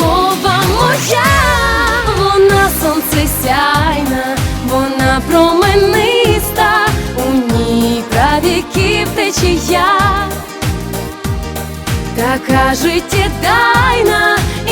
Мова моя, вона сонце сяйна, вона промениста, у ній правіків течія така життєдайна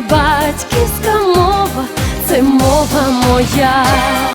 батьківська мова, це мова моя.